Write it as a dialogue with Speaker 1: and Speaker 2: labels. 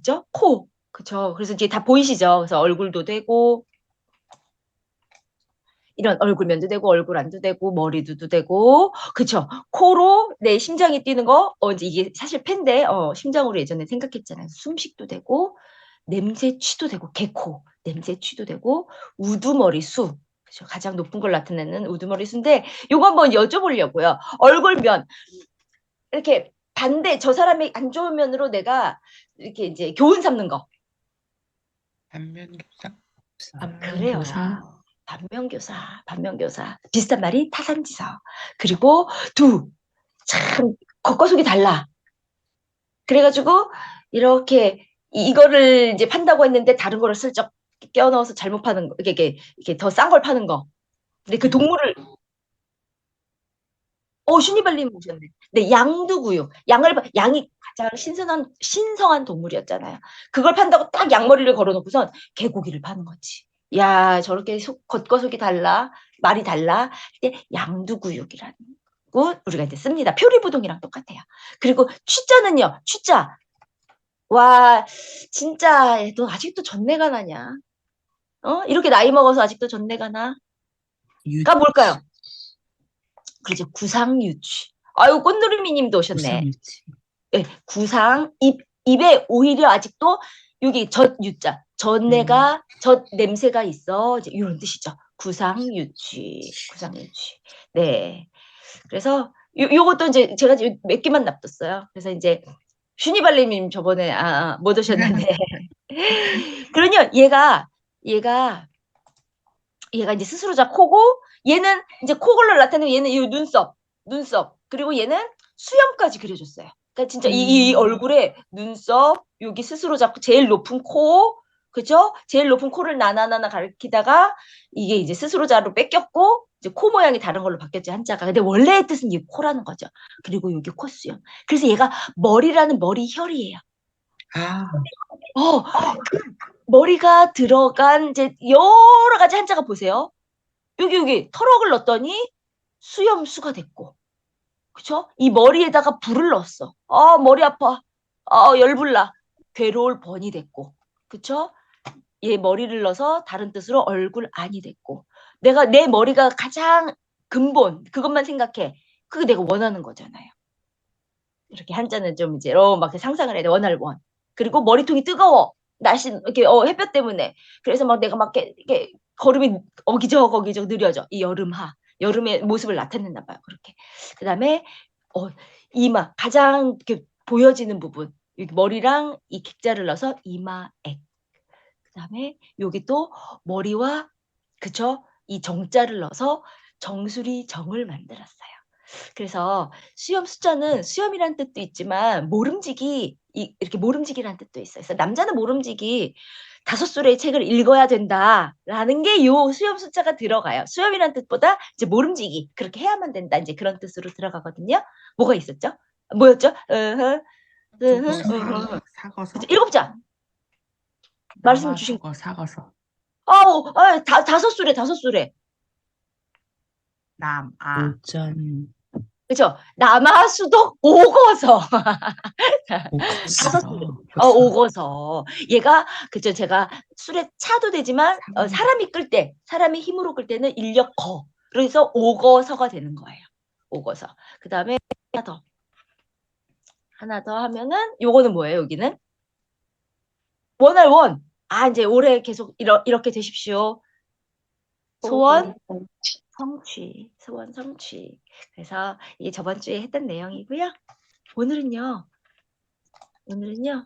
Speaker 1: 그랬죠? 코. 그쵸. 그래서 이제 다 보이시죠? 그래서 얼굴도 되고, 이런 얼굴면도 되고, 얼굴 안도 되고, 머리도 되고, 그쵸. 코로 내 심장이 뛰는 거, 어, 이제 이게 사실 팬데, 어, 심장으로 예전에 생각했잖아요. 숨식도 되고, 냄새 취도 되고, 개코, 냄새 취도 되고, 우두머리 수. 그죠. 가장 높은 걸 나타내는 우두머리 수인데, 요거 한번 여쭤보려고요. 얼굴면, 이렇게 반대, 저 사람이 안 좋은 면으로 내가 이렇게 이제 교훈 삼는 거.
Speaker 2: 반면교사.
Speaker 1: 아, 그래요.
Speaker 3: 교사.
Speaker 1: 반면교사, 반면교사. 비슷한 말이 타산지서. 그리고 두, 참, 겉과 속이 달라. 그래가지고, 이렇게, 이- 이거를 이제 판다고 했는데, 다른 거를 슬쩍 껴 넣어서 잘못 파는 거, 이게, 이게, 이게 더 싼 걸 파는 거. 근데 그 동물을, 어, 슈니발님 오셨네. 네, 양두구육. 양을, 봐- 양이 가장 신선한, 신성한 동물이었잖아요. 그걸 판다고 딱 양머리를 걸어놓고선 개고기를 파는 거지. 야, 저렇게 속, 겉과 속이 달라, 말이 달라. 근데 양두구육이라는 거 우리가 이제 씁니다. 표리부동이랑 똑같아요. 그리고 취자는요, 취자. 와, 진짜 너 아직도 전내가 나냐? 어? 이렇게 나이 먹어서 아직도 전내가 나?
Speaker 3: 유,
Speaker 1: 가 뭘까요? 그렇죠. 구상유취. 아유, 꽃누리미님도 오셨네.
Speaker 3: 우상유치.
Speaker 1: 예, 구상 입 입에 오히려 아직도 여기 젖 유자 젖내가 젖 냄새가 있어 이제 이런 뜻이죠. 구상 유취, 구상 유취. 네. 그래서 요 요것도 이제 제가 몇 개만 납뒀어요. 그래서 이제 슈니발레님 저번에 아, 아, 못 오셨는데 그러냐 얘가 얘가 얘가 이제 스스로 자 코고 얘는 이제 코걸로 나타내면 얘는 이 눈썹 눈썹 그리고 얘는 수염까지 그려줬어요. 그러니까 진짜 이, 이
Speaker 3: 음.
Speaker 1: 얼굴에 눈썹 여기 스스로 잡고 제일 높은 코 그죠? 제일 높은 코를 나나나나 가리키다가 이게 이제 스스로 자로 뺏겼고 이제 코 모양이 다른 걸로 바뀌었지 한자가. 근데 원래의 뜻은 이 코라는 거죠. 그리고 여기 콧수염. 그래서 얘가 머리라는 머리 혈이에요.
Speaker 2: 아,
Speaker 1: 어, 그 머리가 들어간 이제 여러 가지 한자가 보세요. 여기 여기 털억을 넣었더니 수염수가 됐고, 그쵸? 이 머리에다가 불을 넣었어. 아 머리 아파. 아 열불나. 괴로울 번이 됐고, 그쵸? 얘 머리를 넣어서 다른 뜻으로 얼굴 안이 됐고, 내가 내 머리가 가장 근본 그것만 생각해. 그게 내가 원하는 거잖아요. 이렇게 한자는 좀 이제 어, 막 상상을 해야 돼. 원할 원. 그리고 머리통이 뜨거워. 날씨 이렇게 어, 햇볕 때문에. 그래서 막 내가 막 이렇게, 이렇게 걸음이 어기적 어기적 느려져. 이 여름하. 여름의 모습을 나타낸나 봐요. 그렇게. 그 다음에 어, 이마 가장 이렇게 보여지는 부분. 머리랑 이 객자를 넣어서 이마액. 그 다음에 여기 또 머리와 그쵸? 이 정자를 넣어서 정수리 정을 만들었어요. 그래서 수염 숫자는 수염이란 뜻도 있지만 모름지기 이, 이렇게 모름지기라는 뜻도 있어요. 그래서 남자는 모름지기 다섯 수레의 책을 읽어야 된다라는 게 요 수염 숫자가 들어가요. 수염이란 뜻보다 이제 모름지기 그렇게 해야만 된다 이제 그런 뜻으로 들어가거든요. 뭐가 있었죠? 뭐였죠? 으흐, 으흐, 으흐.
Speaker 2: 사거서.
Speaker 1: 그쵸? 일곱 자. 말씀
Speaker 3: 남아
Speaker 1: 주신
Speaker 3: 사거 사거서.
Speaker 1: 아우 아, 다, 다섯 수레 다섯 수레
Speaker 2: 남, 아.
Speaker 3: 오전
Speaker 1: 그죠? 남아수도 오거서
Speaker 3: 오거서.
Speaker 1: 어, 오거서. 얘가, 그죠. 제가 술에 차도 되지만, 어,
Speaker 3: 참.
Speaker 1: 사람이 끌 때, 사람이 힘으로 끌 때는 인력 거. 그래서 오거서가 되는 거예요. 오거서. 그 다음에 하나 더. 하나 더 하면은, 요거는 뭐예요, 여기는? 원할 원. 아, 이제 올해 계속 이러, 이렇게 되십시오. 소원, 성취. 소원, 성취. 그래서 이게 저번 주에 했던 내용이고요. 오늘은요. 오늘은요.